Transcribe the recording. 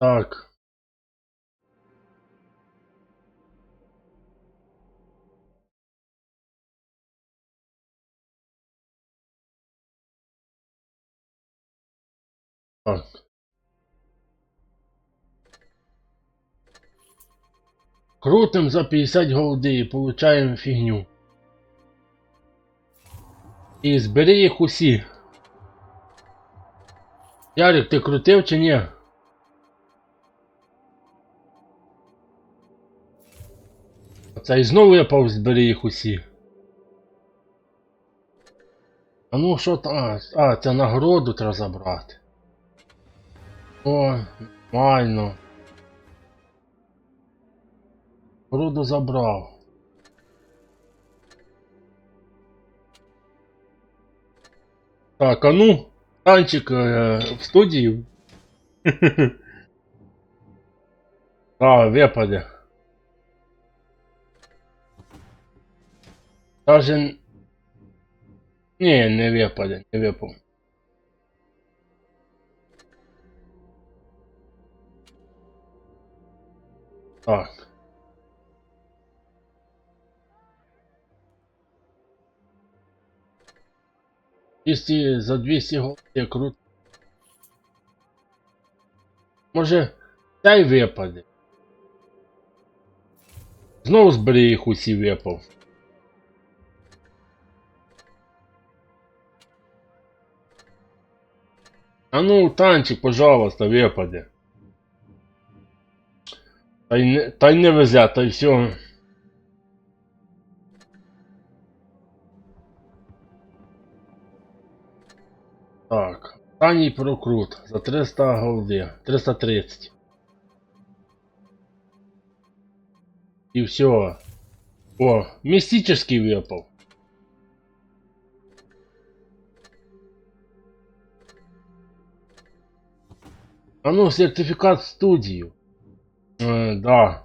Так. Так. Крутим за 50 голди і получаємо фігню. І збери їх усі. Ярик, ти крутив чи ні? Оце і знову я повз збери їх усі. А ну що там? А, це нагороду треба забрати. О, нормально. Нагороду забрав. Так, а ну, танчик е, в студію. А, випаде. Даже... Ні, не випаде, не випав. Так. Якщо за 200 голів я крут. Може, цей випаде. Знову збери їх усі випав. А ну, танчик, пожалуйста, випаде. Та й не, та й не везе, та й все. Так, останній прокрут за 300 голди, 330. І все. О, містический випав. А ну, сертификат в студію. Е, да.